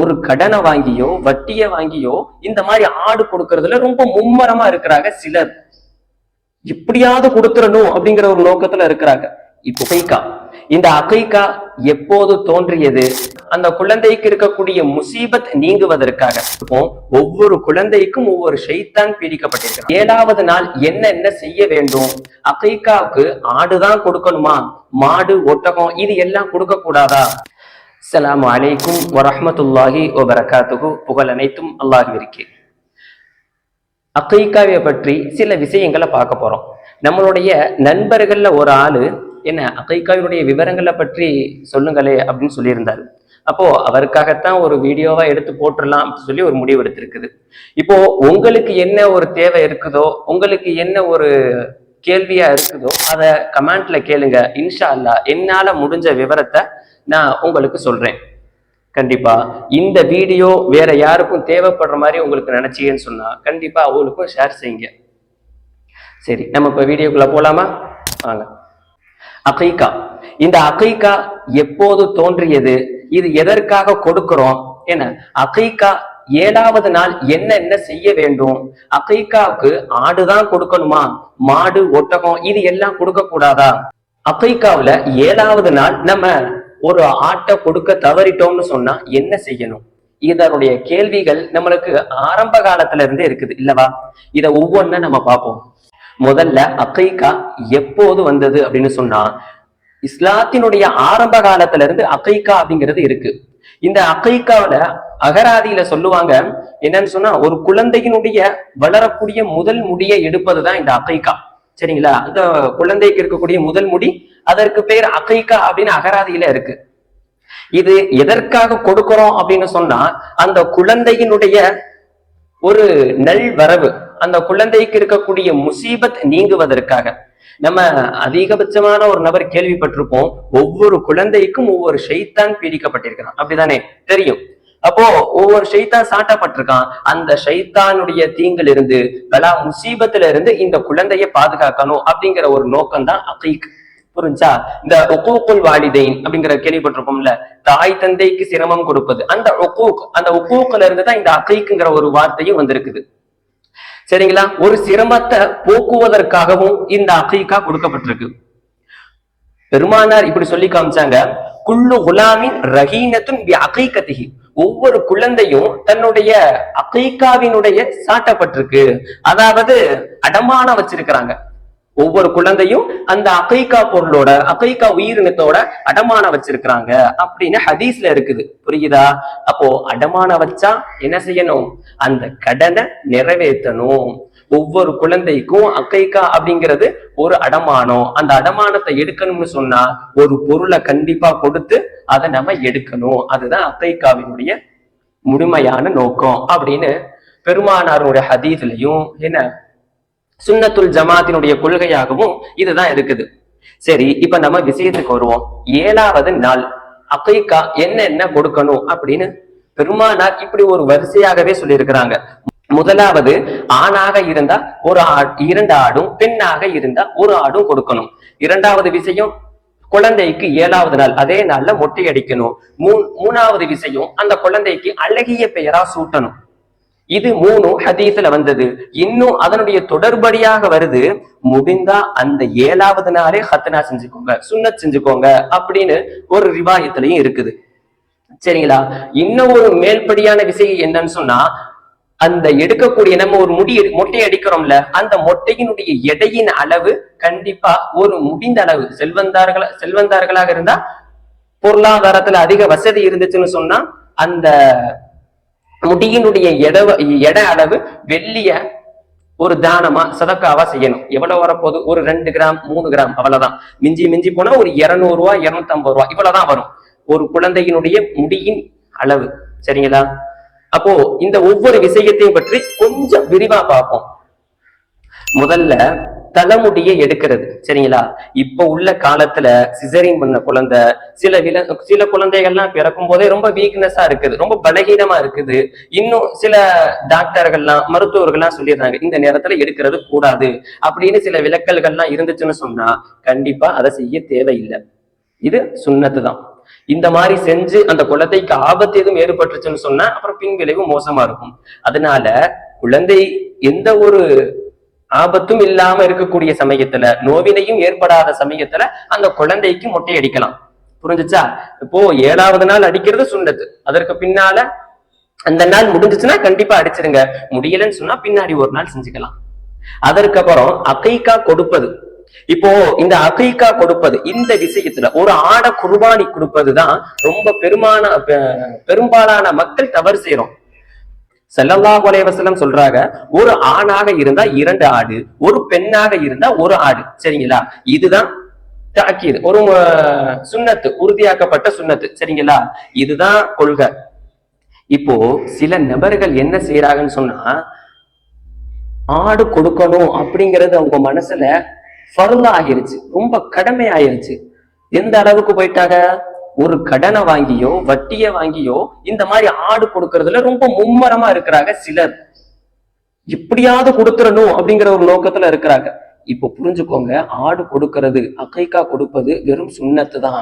ஒரு கடனை வாங்கியோ வட்டியை வாங்கியோ இந்த மாதிரி ஆடு கொடுக்கறதுல ரொம்ப மும்மரமா இருக்கிறாங்க சிலர். எப்படியாவது கொடுத்துடணும் அப்படிங்கிற ஒரு நோக்கத்துல இருக்கிறாங்க. இப்போ இந்த அகைக்கா எப்போது தோன்றியது? அந்த குழந்தைக்கு இருக்கக்கூடிய முசீபத் நீங்குவதற்காக. இப்போ ஒவ்வொரு குழந்தைக்கும் ஒவ்வொரு ஷைத்தான் பீடிக்கப்பட்டிருக்கிறது ஏழாவது நாள் என்ன என்ன செய்ய வேண்டும்? அகைக்காவுக்கு ஆடுதான் கொடுக்கணுமா? மாடு ஒட்டகம் இது எல்லாம் கொடுக்க கூடாதா அஸ்லாம் அலைக்கும் வரஹ்மத்துல்லாஹி ஒபரகாத்துகு புகழ் அனைத்தும் அல்லாஹ்விற்கே. அக்கைக்காவை பற்றி சில விஷயங்களை பார்க்க போறோம். நம்மளுடைய நண்பர்கள்ல ஒரு ஆளு என்ன அக்கைக்காவினுடைய விவரங்களை பற்றி சொல்லுங்களே அப்படின்னு சொல்லியிருந்தாரு. அப்போ அவருக்காகத்தான் ஒரு வீடியோவா எடுத்து போட்டுடலாம் அப்படின்னு சொல்லி ஒரு முடிவு எடுத்திருக்குது. இப்போ உங்களுக்கு என்ன ஒரு தேவை இருக்குதோ உங்களுக்கு என்ன ஒரு கேள்வியா இருக்குதோ அதை கமெண்ட்ல கேளுங்க. இன்ஷா அல்லாஹ் என்னால முடிஞ்ச விவரத்தை நான் உங்களுக்கு சொல்றேன். கண்டிப்பா இந்த வீடியோ வேற யாருக்கும் தேவைப்படுற மாதிரி உங்களுக்கு நினைச்சீங்கன்னு சொன்னா கண்டிப்பா அவங்களுக்கும் ஷேர் செய்யுங்க. சரி நம்ம இப்ப வீடியோக்குள்ள போலாமா? வாங்க. அகைக்கா இந்த அகைக்கா எப்போது தோன்றியது? இது எதற்காக கொடுக்கிறோம்? என்ன? அகைக்கா ஏழாவது நாள் என்ன என்ன செய்ய வேண்டும்? அகைக்காவுக்கு ஆடுதான் கொடுக்கணுமா? மாடு ஒட்டகம் இது எல்லாம் கொடுக்க கூடாதா அகைக்காவில ஏழாவது நாள் நம்ம ஒரு ஆட்டை கொடுக்க தவறிட்டோம்னு சொன்னா என்ன செய்யணும்? இதனுடைய கேள்விகள் நம்மளுக்கு ஆரம்ப காலத்துல இருந்தே இருக்குது இல்லவா? இத ஒவ்வொன்றும் நம்ம பார்ப்போம். முதல்ல அக்கைக்கா எப்போது வந்தது அப்படின்னு சொன்னா இஸ்லாத்தினுடைய ஆரம்ப காலத்துல இருந்து அக்கைக்கா அப்படிங்கிறது இருக்கு. இந்த அக்கைக்காவில அகராதியில சொல்லுவாங்க என்னன்னு சொன்னா ஒரு குழந்தையினுடைய வளரக்கூடிய முதல் முடியை எடுப்பதுதான் இந்த அக்கைக்கா சரிங்களா? அந்த குழந்தைக்கு இருக்கக்கூடிய முதல் முடி அதற்கு பேர் அகைக்கா அப்படின்னு அகராதியில இருக்கு. இது எதற்காக கொடுக்கிறோம் அப்படின்னு சொன்னா அந்த குழந்தையினுடைய ஒரு நல் வரவு அந்த குழந்தைக்கு இருக்கக்கூடிய முசீபத் நீங்குவதற்காக. நம்ம அதிகபட்சமான ஒரு நபர் கேள்விப்பட்டிருப்போம் ஒவ்வொரு குழந்தைக்கும் ஒவ்வொரு ஷைத்தான் பீடிக்கப்பட்டிருக்கிறான். அப்படிதானே தெரியும். அப்போ ஒவ்வொரு ஷைத்தான் சாட்டப்பட்டிருக்கான். அந்த ஷைத்தானுடைய தீங்கில் இருந்து பலா முசீபத்துல இருந்து இந்த குழந்தைய பாதுகாக்கணும் அப்படிங்கிற ஒரு நோக்கம் தான் அகீக். புரிஞ்சா? இந்த ஒக்கூக்குல் வாலிதைன் அப்படிங்கிற கேள்விப்பட்டிருப்போம்ல தாய் தந்தைக்கு சிரமம் கொடுப்பது. அந்த ஒக்கூக் அந்த ஒக்கூக்குல இருந்து தான் இந்த அகைக்குங்கிற ஒரு வார்த்தையும் வந்திருக்குது. சரிங்களா? ஒரு சிரமத்தை போக்குவதற்காகவும் இந்த அகைக்கா கொடுக்கப்பட்டிருக்கு. பெருமானார் இப்படி சொல்லி காமிச்சாங்க குள்ளு குலாமின் ரஹீனத்தின் பி அகைக்கத்திகி ஒவ்வொரு குழந்தையும் தன்னுடைய அகைக்காவினுடைய சாட்டப்பட்டிருக்கு. அதாவது அடமான வச்சிருக்கிறாங்க. ஒவ்வொரு குழந்தையும் அந்த அகைக்கா பொருளோட அகைக்கா உயிரினத்தோட அடமான வச்சிருக்கிறாங்க அப்படின்னு ஹதீஸ்ல இருக்குது. புரியுதா? அப்போ அடமான வச்சா என்ன செய்யணும்? அந்த கடனை நிறைவேற்றணும். ஒவ்வொரு குழந்தைக்கும் அக்கைக்கா அப்படிங்கிறது ஒரு அடமானம். அந்த அடமானத்தை எடுக்கணும்னு சொன்னா ஒரு பொருளை கண்டிப்பா கொடுத்து அதை நம்ம எடுக்கணும். அதுதான் அக்கைக்காவினுடைய முழுமையான நோக்கம் அப்படின்னு பெருமானாருடைய ஹதீஸ்லயும் என்ன? சுன்னத்துல் ஜமாத்தினுடைய கொள்கையாகவும் இதுதான் இருக்குது. சரி இப்ப நம்ம விஷயத்துக்கு வருவோம். ஏழாவது நாள் அக்கைக்கா என்ன என்ன கொடுக்கணும் அப்படின்னு பெருமானார் இப்படி ஒரு வரிசையாகவே சொல்லியிருக்கிறாங்க. முதலாவது ஆணாக இருந்தா ஒரு ஆ இரண்டு ஆடும் பெண்ணாக இருந்தா ஒரு ஆடும் கொடுக்கணும். இரண்டாவது விஷயம் குழந்தைக்கு ஏழாவது நாள் அதே நாள்ல மொட்டை அடிக்கணும். மூ மூணாவது விஷயம் அந்த குழந்தைக்கு அழகிய பெயரா சூட்டணும். இது மூணு ஹதீஸ்ல வந்தது. இன்னும் அதனுடைய தொடர்படியாக வருது. முடிந்தா அந்த ஏழாவது நாளே ஹத்தனா செஞ்சுக்கோங்க சுண்ணத் செஞ்சுக்கோங்க அப்படின்னு ஒரு ரிவாயத்திலையும் இருக்குது. சரிங்களா? இன்னும் ஒரு மேல்படியான விஷயம் என்னன்னு சொன்னா அந்த எடுக்கக்கூடிய நம்ம ஒரு முடி மொட்டை அடிக்கிறோம்ல அந்த மொட்டையினுடைய எடையின் அளவு கண்டிப்பா ஒரு முடிந்த அளவு. செல்வந்தார்களா செல்வந்தார்களாக இருந்தா பொருளாதாரத்துல அதிக வசதி இருந்துச்சுன்னு சொன்னா அந்த முடியினுடைய எட எடை அளவு வெள்ளிய ஒரு தானமா சதக்காவா செய்யணும். எவ்வளவு வரப்போகுது? ஒரு ரெண்டு கிராம் மூணு கிராம் அவ்வளவுதான். மிஞ்சி மிஞ்சி போனா ஒரு இருநூறு ரூபா இருநூத்தி ஐம்பது ரூபா இவ்வளவுதான் வரும். ஒரு குழந்தையினுடைய முடியின் அளவு. சரிங்களா? அப்போ இந்த ஒவ்வொரு விஷயத்தையும் பற்றி கொஞ்சம் விரிவா பார்ப்போம். முதல்ல தலைமுடியை எடுக்கிறது சரிங்களா? இப்ப உள்ள காலத்துல சிசரிங் பண்ண குழந்தை சில வில சில குழந்தைகள்லாம் பிறக்கும் போதே ரொம்ப வீக்னஸா இருக்குது ரொம்ப பலகீனமா இருக்குது. இன்னும் சில டாக்டர்கள்லாம் மருத்துவர்கள்லாம் சொல்லிடுறாங்க இந்த நேரத்துல எடுக்கிறது கூடாது அப்படின்னு சில விலக்கல்கள்லாம் இருந்துச்சுன்னு சொன்னா கண்டிப்பா அதை செய்ய தேவையில்லை. இது சுண்ணத்து தான் இந்த மாதிரி செஞ்சு அந்த குழந்தைக்கு ஆபத்து எதுவும் ஏற்பட்டுருச்சுன்னு சொன்னா அப்புறம் பின் விளைவு மோசமா இருக்கும். அதனால குழந்தை எந்த ஒரு ஆபத்தும் இல்லாம இருக்கக்கூடிய சமயத்துல நோவினையும் ஏற்படாத சமயத்துல அந்த குழந்தைக்கு மொட்டை அடிக்கலாம். புரிஞ்சுச்சா? இப்போ ஏழாவது நாள் அடிக்கிறது சுண்டது அதற்கு பின்னால அந்த நாள் முடிஞ்சுச்சுன்னா கண்டிப்பா அடிச்சிருங்க. முடியலன்னு சொன்னா பின்னாடி ஒரு நாள் செஞ்சுக்கலாம். அதற்கப்புறம் அக்கைக்கா கொடுப்பது. இப்போ இந்த அகைக்கா கொடுப்பது இந்த விஷயத்துல ஒரு ஆடை குர்பானி கொடுப்பதுதான் ரொம்ப பெருமான பெரும்பாலான மக்கள் தவறு செய்யறோம். செல்லல்லா கொலைவசலம் சொல்றாங்க ஒரு ஆணாக இருந்தா இரண்டு ஆடு ஒரு பெண்ணாக இருந்தா ஒரு ஆடு. சரிங்களா? இதுதான் தாக்கீது ஒரு சுண்ணத்து உறுதியாக்கப்பட்ட சுண்ணத்து. சரிங்களா? இதுதான் கொள்கை. இப்போ சில நபர்கள் என்ன செய்யறாங்கன்னு சொன்னா ஆடு கொடுக்கணும் அப்படிங்கறது அவங்க மனசுல ஃபர்தா ஆகிருச்சு ரொம்ப கடமை ஆயிருச்சு எந்த அளவுக்கு போயிட்டாங்க? ஒரு கடனை வாங்கியோ வட்டியை வாங்கியோ இந்த மாதிரி ஆடு கொடுக்கறதுல ரொம்ப மும்மரமா இருக்கிறாங்க சிலர். எப்படியாவது கொடுத்துடணும் அப்படிங்கிற ஒரு நோக்கத்துல இருக்கிறாங்க. இப்போ புரிஞ்சுக்கோங்க ஆடு கொடுக்கறது அகைக்கா கொடுப்பது வெறும் சுண்ணத்து தான்.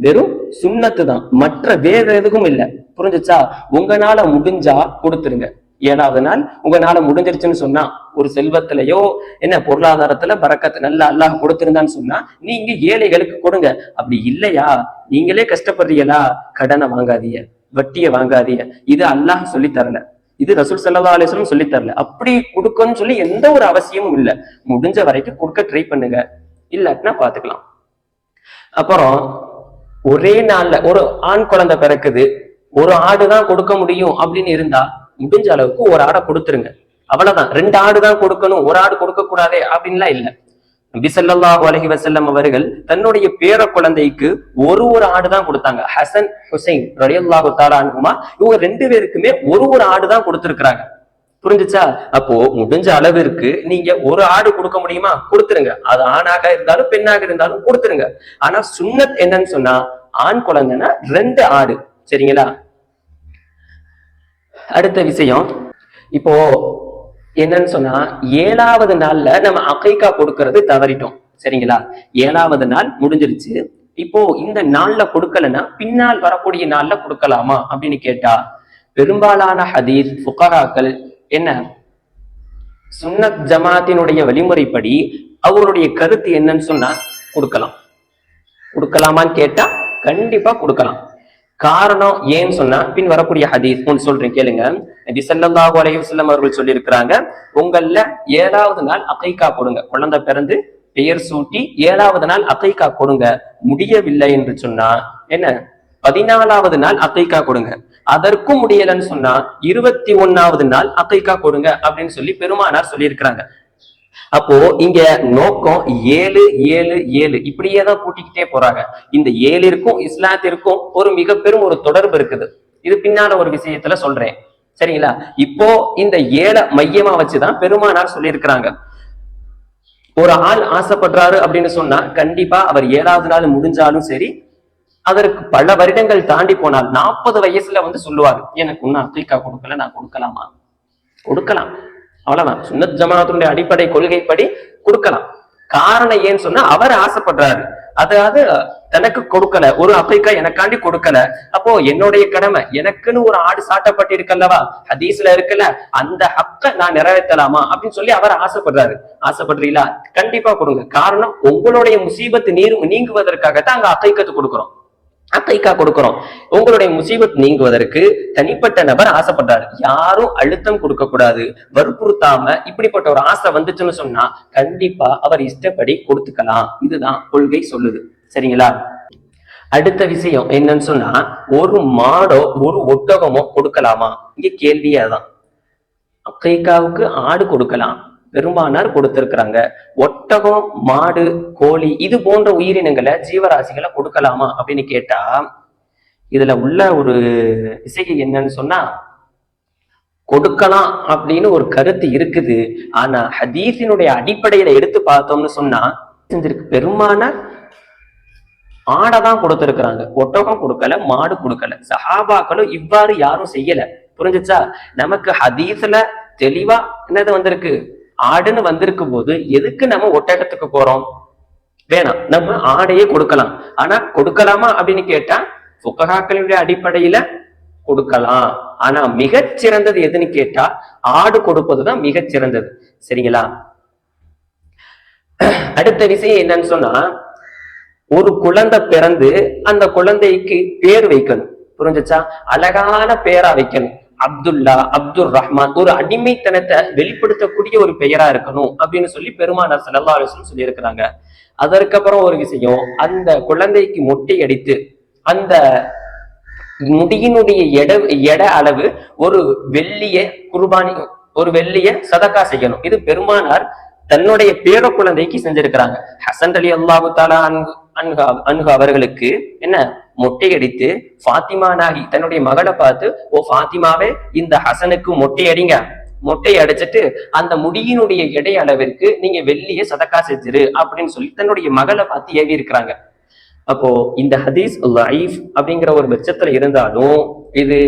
வெறும் சுண்ணத்து தான். மற்ற வேற எதுக்கும் இல்ல. புரிஞ்சுச்சா? உங்களால முடிஞ்சா கொடுத்துருங்க. ஏழாவது நாள் உங்களால முடிஞ்சிருச்சுன்னு சொன்னா ஒரு செல்வத்திலயோ என்ன பொருளாதாரத்துல பறக்கத்தை நல்லா அல்லாஹ் கொடுத்திருந்தான்னு சொன்னா நீங்க ஏழைகளுக்கு கொடுங்க. அப்படி இல்லையா? நீங்களே கஷ்டப்படுறீங்களா? கடனை வாங்காதீங்க வட்டியை வாங்காதீங்க. இது அல்லாஹ் சொல்லி தரல இது ரசூல் சல்லா அலிஸ்லம் சொல்லி தரல அப்படி கொடுக்கணும்னு சொல்லி எந்த ஒரு அவசியமும் இல்ல. முடிஞ்ச வரைக்கும் கொடுக்க ட்ரை பண்ணுங்க. இல்லாட்டினா பாத்துக்கலாம். அப்புறம் ஒரே நாள்ல ஒரு ஆண் குழந்தை பிறக்குது. ஒரு ஆடு தான் கொடுக்க முடியும் அப்படின்னு இருந்தா முடிஞ்ச அளவுக்கு ஒரு ஆடை கொடுத்துருங்க. அவ்வளவுதான். ரெண்டு ஆடு தான் கொடுக்கணும். ஒரு ஆடு கொடுக்க கூடாதே அப்படின்லாம் இல்ல. நபி ஸல்லல்லாஹு அலைஹி அவர்கள் தன்னுடைய பேர குழந்தைக்கு ஒரு ஒரு ஆடு தான் கொடுத்தாங்க. ஹசன் ஹுசைன் ரலியல்லாஹு தஆலா இவங்க ரெண்டு பேருக்குமே ஒரு ஒரு ஆடு தான் கொடுத்துருக்குறாங்க. புரிஞ்சுச்சா? அப்போ முடிஞ்ச அளவிற்கு நீங்க ஒரு ஆடு கொடுக்க முடியுமா? கொடுத்துருங்க. அது ஆணாக இருந்தாலும் பெண்ணாக இருந்தாலும் கொடுத்துருங்க. ஆனா சுண்ணத் என்னன்னு சொன்னா ஆண் குழந்தைன்னா ரெண்டு ஆடு. சரிங்களா? அடுத்த விஷயம். இப்போ என்னன்னு சொன்னா ஏழாவது நாள்ல நம்ம அகைக்கா கொடுக்கறது தவறிட்டோம். சரிங்களா? ஏழாவது நாள் முடிஞ்சிருச்சு. இப்போ இந்த நாள்ல கொடுக்கலன்னா பின்னால் வரக்கூடிய நாள்ல கொடுக்கலாமா அப்படின்னு கேட்டா பெரும்பாலான ஹதீஸ் ஃபுகஹாக்கள் என்ன? சுன்னத் ஜமாத்தினுடைய வழிமுறைப்படி அவருடைய கருத்து என்னன்னு சொன்னா கொடுக்கலாம். கொடுக்கலாமான்னு கேட்டா கண்டிப்பா கொடுக்கலாம். காரணம் ஏன்னு சொன்னா பின் வரக்கூடிய ஹதீஸ் ஒன்று சொல்றேன் கேளுங்க. நபி ஸல்லல்லாஹு அலஹி வல்லம் அவர்கள் சொல்லியிருக்கிறாங்க உங்கள்ல ஏழாவது நாள் அகைக்கா கொடுங்க குழந்தை பிறந்து பெயர் சூட்டி ஏழாவது நாள் அகைக்கா கொடுங்க முடியவில்லை என்று சொன்னா என்ன? பதினாலாவது நாள் அத்தைக்கா கொடுங்க அதற்கும் முடியலன்னு சொன்னா இருபத்தி ஒன்னாவது நாள் அத்தைக்கா கொடுங்க அப்படின்னு சொல்லி பெருமானார் சொல்லியிருக்கிறாங்க. அப்போ இங்க நோக்கம் ஏழு ஏழு ஏழு. இப்படியே தான் கூட்டிக்கிட்டே போறாங்க. இந்த ஏழிற்கும் இஸ்லாத்திற்கும் ஒரு மிக பெரும் ஒரு தொடர்பு இருக்குது. இது பின்னால ஒரு விஷயத்துல சொல்றேன். சரிங்களா? இப்போ இந்த ஏழை மையமா வச்சுதான் பெருமானார் சொல்லியிருக்கிறாங்க. ஒரு ஆள் ஆசைப்படுறாரு அப்படின்னு சொன்னா கண்டிப்பா அவர் ஏழாவது நாள் முடிஞ்சாலும் சரி அதற்கு பல வருடங்கள் தாண்டி போனால் நாற்பது வயசுல வந்து சொல்லுவாரு எனக்கு இன்னும் அப்ளிகா கொடுக்கல நான் கொடுக்கலாமா? கொடுக்கலாம். அவ்வளவுதான். சுன்னத் ஜமாத்துடைய அடிப்படை கொள்கைப்படி கொடுக்கலாம். காரணம் ஏன்னு சொன்னா அவர் ஆசைப்படுறாரு. அதாவது தனக்கு கொடுக்கல. ஒரு அப்பைக்கா எனக்காண்டி கொடுக்கல. அப்போ என்னுடைய கடமை எனக்குன்னு ஒரு ஆடு சாட்டப்பட்டிருக்கல்லவா ஹதீஸ்ல இருக்குல்ல அந்த ஹக்க நான் நிறைவேற்றலாமா? அப்படின்னு சொல்லி அவர் ஆசைப்படுறாரு. ஆசைப்படுறீங்களா? கண்டிப்பா கொடுங்க. காரணம் உங்களுடைய முசீபத்து நீர் நீங்குவதற்காகத்தான் அங்க அக்கைக்கத்து கொடுக்குறோம். அக்கைக்கா கொடுக்கிறோம். உங்களுடைய முசீபத் நீங்குவதற்கு தனிப்பட்ட நபர் ஆசைப்படுறாரு. யாரும் அழுத்தம் கொடுக்க கூடாது வற்புறுத்தாம இப்படிப்பட்ட ஒரு ஆசை வந்துச்சுன்னு சொன்னா கண்டிப்பா அவர் இஷ்டப்படி கொடுத்துக்கலாம். இதுதான் கொள்கை சொல்லுது. சரிங்களா? அடுத்த விஷயம் என்னன்னு சொன்னா ஒரு மாடோ ஒரு ஒட்டகமோ கொடுக்கலாமா? இங்க கேள்வியே அதான். அக்கைக்காவுக்கு ஆடு கொடுக்கலாம். பெருமானார் கொடுத்திருக்கிறாங்க. ஒட்டகம் மாடு கோழி இது போன்ற உயிரினங்களை ஜீவராசிகளை கொடுக்கலாமா அப்படின்னு கேட்டா இதுல உள்ள ஒரு இசைக்கு என்னன்னு சொன்னா கொடுக்கலாம் அப்படின்னு ஒரு கருத்து இருக்குது. ஆனா ஹதீஸினுடைய அடிப்படையில எடுத்து பார்த்தோம்னு சொன்னா செஞ்சிருக்கு. பெருமானார் ஆடை தான் கொடுத்திருக்கிறாங்க. ஒட்டகம் கொடுக்கல மாடு கொடுக்கல. சஹாபாக்களும் இவ்வாறு யாரும் செய்யல. புரிஞ்சுச்சா? நமக்கு ஹதீஸ்ல தெளிவா என்னது வந்திருக்கு? ஆடுன்னு வந்திருக்கும் போது எதுக்கு நம்ம ஒட்டகத்துக்கு போறோம்? வேணாம். நம்ம ஆடையே கொடுக்கலாம். ஆனா கொடுக்கலாமா அப்படின்னு கேட்டா புக்ககாக்களுடைய அடிப்படையில கொடுக்கலாம். ஆனா மிகச்சிறந்தது எதுன்னு கேட்டா ஆடு கொடுப்பதுதான் மிகச்சிறந்தது. சரிங்களா? அடுத்த விஷயம் என்னன்னு சொன்னா ஒரு குழந்தை பிறந்து அந்த குழந்தைக்கு பேர் வைக்கணும். புரிஞ்சுச்சா? அழகான பேரா வைக்கணும். அப்துல்லா அப்துல் ரஹ்மான் ஒரு அடிமைத்தனத்தை வெளிப்படுத்தக்கூடிய ஒரு பெயரா இருக்கணும் அப்படின்னு சொல்லி பெருமானார் ஸல்லல்லாஹு அலைஹி சொல்லி இருக்கிறாங்க அதற்கப்புறம் ஒரு விஷயம் அந்த குழந்தைக்கு மொட்டை அடித்து அந்த முடியினுடைய எட எட அளவு ஒரு வெள்ளிய குர்பானி ஒரு வெள்ளிய சதக்கா செய்யணும். இது பெருமானார் தன்னுடைய பேர குழந்தைக்கு செஞ்சிருக்கிறாங்க. ஹசன் அலி அல்லாஹு தாலா அன்கு அன்ஹா அவர்களுக்கு என்ன? மொட்டையடித்து ஃபாத்திமா நாகி தன்னுடைய மகளை பார்த்து ஓ ஃபாத்திமாவே இந்த ஹசனுக்கு மொட்டை அடிங்க மொட்டை அடைச்சிட்டு அந்த முடியினுடைய எடை அளவிற்கு நீங்க வெள்ளிய சதக்கா செஞ்சிரு அப்படின்னு சொல்லி தன்னுடைய மகளை பார்த்து ஏவி இருக்கிறாங்க. அப்போ இந்த ஹதீஸ் லைஃப் அப்படிங்கிற ஒரு பட்சத்துல இருந்தாலும் இது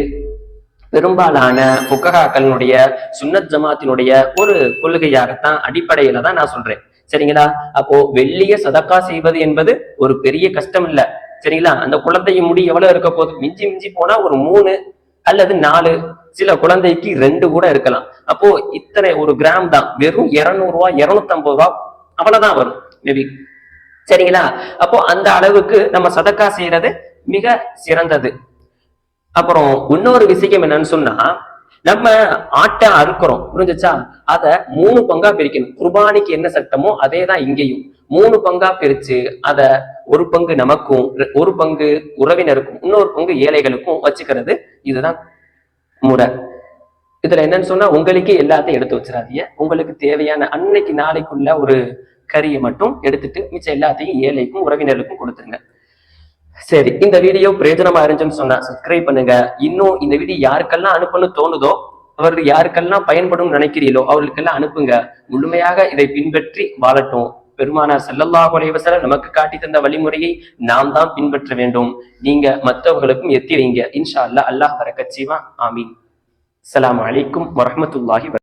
பெரும்பாலான புக்ககாக்களினுடைய சுன்னத் ஜமாத்தினுடைய ஒரு கொள்கையாகத்தான் அடிப்படையில தான் நான் சொல்றேன். சரிங்களா? அப்போ வெள்ளிய சதக்கா செய்வது என்பது ஒரு பெரிய கஷ்டம் இல்ல சரிங்களா? அந்த குழந்தைய முடி எவ்வளவு இருக்க போகுது? மிஞ்சி மிஞ்சி போனா ஒரு மூணு அல்லது நாலு. சில குழந்தைக்கு ரெண்டு கூட இருக்கலாம். அப்போ இத்தனை ஒரு கிராம் தான். வெறும் இருநூறு ரூபா இருநூத்தி ஐம்பது ரூபா அவ்வளவுதான் வரும். மேபி சரிங்களா? அப்போ அந்த அளவுக்கு நம்ம சதக்கா செய்யறது மிக சிறந்தது. அப்புறம் இன்னொரு விஷயம் என்னன்னு சொன்னா நம்ம ஆட்டை அறுக்கிறோம். புரிஞ்சுச்சா? அத மூணு பங்கா பிரிக்கணும். குர்பானிக்கு என்ன சட்டமோ அதே தான் இங்கேயும். மூணு பங்கா பிரிச்சு அத ஒரு பங்கு நமக்கும் ஒரு பங்கு உறவினருக்கும் இன்னொரு பங்கு ஏழைகளுக்கும் வச்சுக்கிறது இதுதான் முறை. இதுல என்னன்னு சொன்னா உங்களுக்கு எல்லாத்தையும் எடுத்து வச்சிடாதீங்க. உங்களுக்கு தேவையான அன்னைக்கு நாளைக்குள்ள ஒரு கறியை மட்டும் எடுத்துட்டு மிச்சம் எல்லாத்தையும் ஏழைக்கும் உறவினருக்கும் கொடுத்துருங்க. சரி இந்த வீடியோ பிரயோஜனமா இருந்துச்சுன்னு சொன்னா சப்ஸ்கிரைப் பண்ணுங்க. இன்னும் இந்த வீடியோ யாருக்கெல்லாம் அனுப்பணும்னு தோணுதோ அவர் யாருக்கெல்லாம் பயன்படும் நினைக்கிறீங்களோ அவர்களுக்கெல்லாம் அனுப்புங்க. முழுமையாக இதை பின்பற்றி வாழட்டும். பெருமானா செல்லல்லா குறைவசர நமக்கு காட்டி தந்த வழிமுறையை நாம் தான் பின்பற்ற வேண்டும். நீங்க மற்றவர்களுக்கும் எத்தி வைங்க. இன்ஷா அல்லாஹ் அல்லாஹ் பரக்கத் ஆமீன். அலாம் அலைக்கும் வரஹ்மத்துல்லாஹி